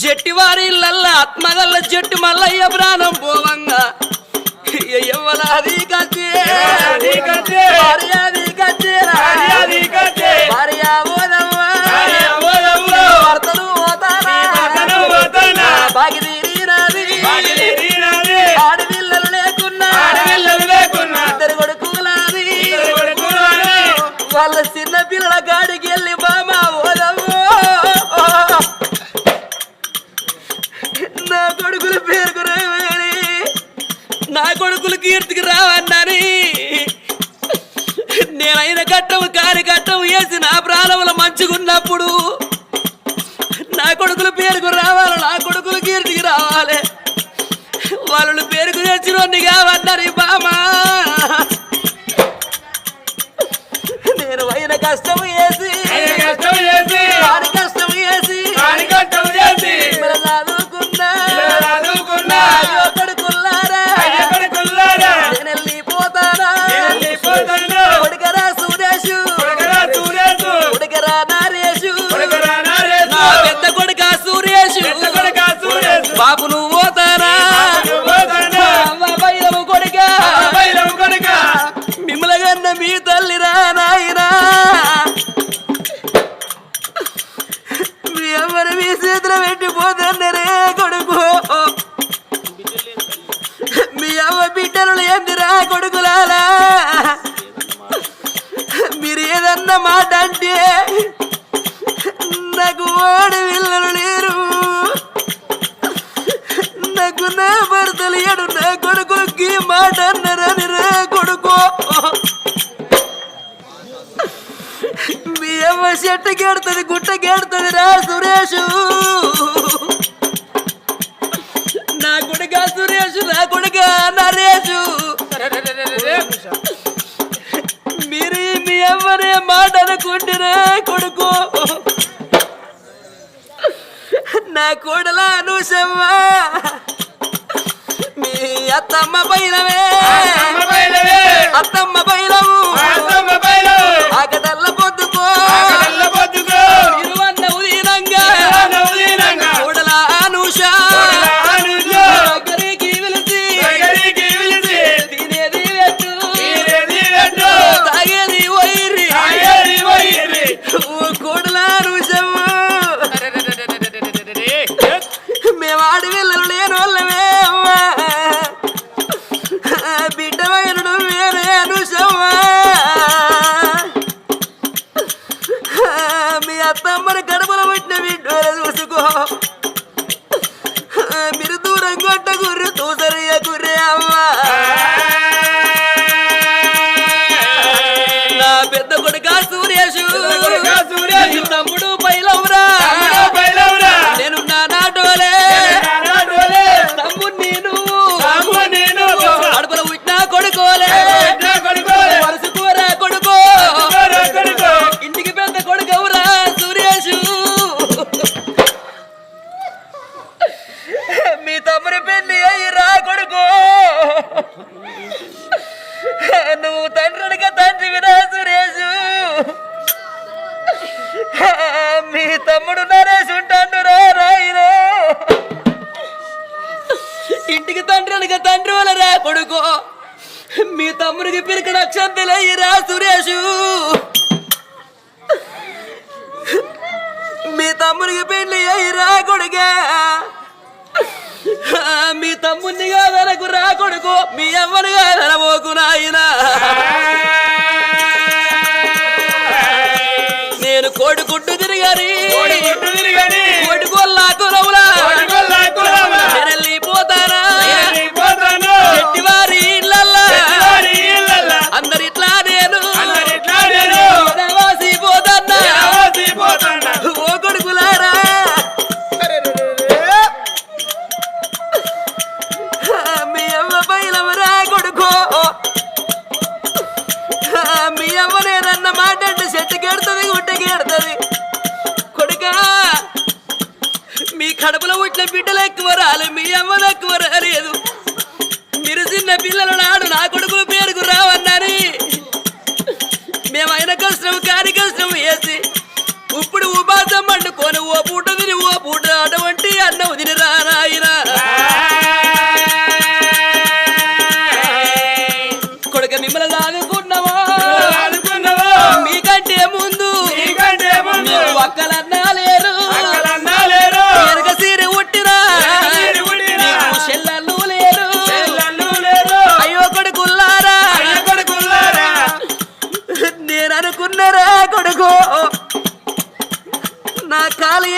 జట్టివారి ఇళ్ళల్ల ఆత్మగల్ల జట్టు మల్లయ్య ప్రాణం పోవంగా ఎవ్వలాది కచ్చే? భార్యాది కచ్చే? భార్య ఓదవ్వ. భర్తను ఓతారా భర్తను ఓతానా. బాగిదీరినది బాగిదీరినది. ఆడపిల్లలు కొడుకుల పేరుకు రావని నా కొడుకులు కీర్తికి రావన్నని. నేనైన కట్టము కాని కట్టము వేసి నా ప్రాణములు మంచుకున్నప్పుడు నా కొడుకుల పేరుకు రావాలి నా కొడుకులు కీర్తికి రావాలి. వాళ్ళు పేరుకు తెచ్చినోన్ని కావన్నారు బామా. నేను అయిన కష్టం సూరేసు. లేడు కొడుకులకి మాట అన్నారని రే కొడుకు. మీ అమ్మ చెట్టు గెడుతుంది గుట్ట గెడుతుంది రా సురేషు. నా కొడుక సురేష్ నా కొడుక నరేషు. మీరు మీ అమ్మనే మాట అనుకుంటున్నా కొడుకు. నా కోడలా అనుసమ్మా. Mata-mata మీరు దూరం కొట్ట గుర్రు నువ్వు తండ్రినిగా తండ్రి వినా సురేషు మీ తమ్ముడు నరేష్ ఉంటాడు రా రాయిరా ఇంటికి తండ్రి వల్ల తండ్రి కొడుకో మీ తమ్ముడికి పిరికిన అక్షంతలయ్యిరా సురేషు మీ తమ్ముడికి పెళ్ళి అయ్యిరా కొడుగా మీ తమ్ముడిని కాదా కొడుకు మీ ఎవ్వరుగా కాదనబోకు నాయనా. మాట అంటే చెట్టు గెడుతుంది గుట్ట గెడుతుంది కొడుకా మీ కడుపులో పుట్టిన బిడ్డలు ఎక్కువ రాలి మీ అమ్మలు ఎక్కువ రాలేదు.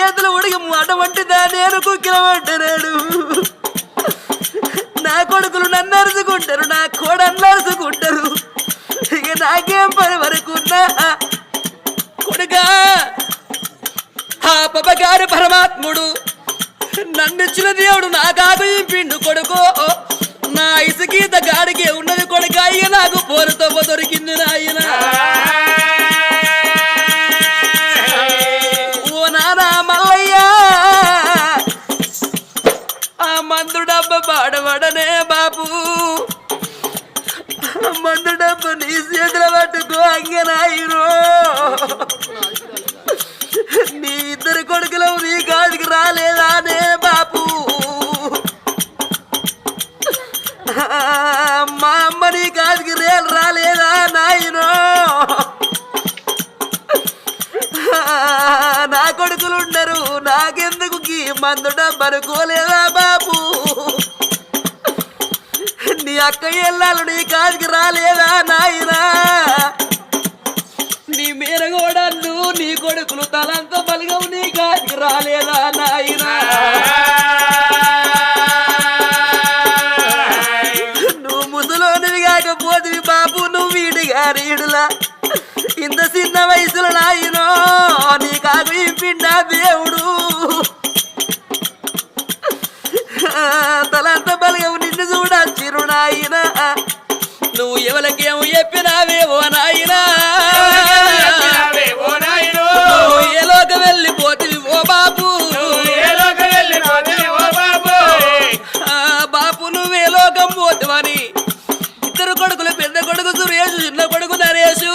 అటువంటి దాన్ని నేను నా కొడుకులు నన్ను అరుచుకుంటారు నా కోడన్ను అరుచుకుంటారు. ఇక నాకేం పని వరకు కొడుకా ఆ పపగారి పరమాత్ముడు నన్నిచ్చిన దేవుడు నా కాదు పిండు కొడుకో. నా ఇసుకీత గాడికి ఉన్నది కొడుక అయ్యే నాకు పోరుతో దొరికి మందు డబ్బు నీ చేతుల పట్టుకో అంగనాయిరో నీ ఇద్దరు కొడుకులు నీ రాలేదా రాలేదానే బాపు? మా అమ్మ నీ కాదుకి రేలు రాలేదా నాయనో నా కొడుకులు ఉండరు నాకెందుకు గీ మందు డబ్బనుకోలేదా బాపు? అక్క ఎల్లాలు నీ కాడికి రాలేదా నాయనా? నీ మేనగోడన్ను నీ కొడుకులు తలంత బలిగవు నీ కాడికి రాలేదా నాయనా? నువ్వు ముసలోనివి కాకపోతివి బాబు నువ్వు వీడిగా రీడులా. ఇంత చిన్న వయసులో నాయనో నీ కాకు పిండా దేవుడు. నువ్వు ఎవరికేమో చెప్పినావేవో నాయనా? చెప్పినావే ఓ నాయనో. నువ్వు ఏ లోకం వెళ్ళిపోతివి ఓ బాపు బాపు నువ్వు లోకం పోతివని. ఇద్దరు కొడుకులు పెద్ద కొడుకు సురేషు చిన్న కొడుకు నరేషు.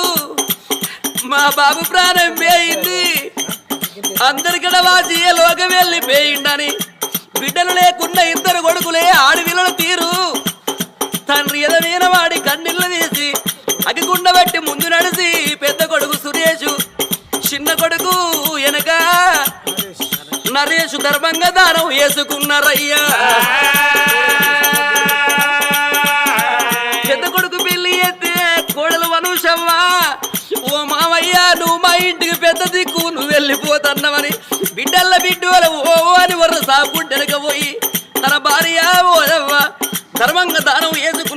మా బాబు ప్రాణం పోయింది. అందరికడ వాసి ఏ లోకం వెళ్ళిపోయిండని బిడ్డలు లేకున్న ఇద్దరు కొడుకులే ఆడవిల్లలు తీరు. తండ్రి ఎదవీన వాడి సందర్భంగా ధర్మంగా దానం వేసుకున్నారయ్యా. పెద్ద కొడుకు పెళ్ళి అయితే కోడలు వనుషవ్వ ఓ మావయ్య నువ్వు మా ఇంటికి పెద్ద దిక్కు నువ్వు వెళ్ళిపోతున్నావని బిడ్డల్ల బిడ్డోల ఓ అని వర్ర సాగుంటెనక పోయి తన భార్య ఓదవ్వ ధర్మంగా దానం వేసుకు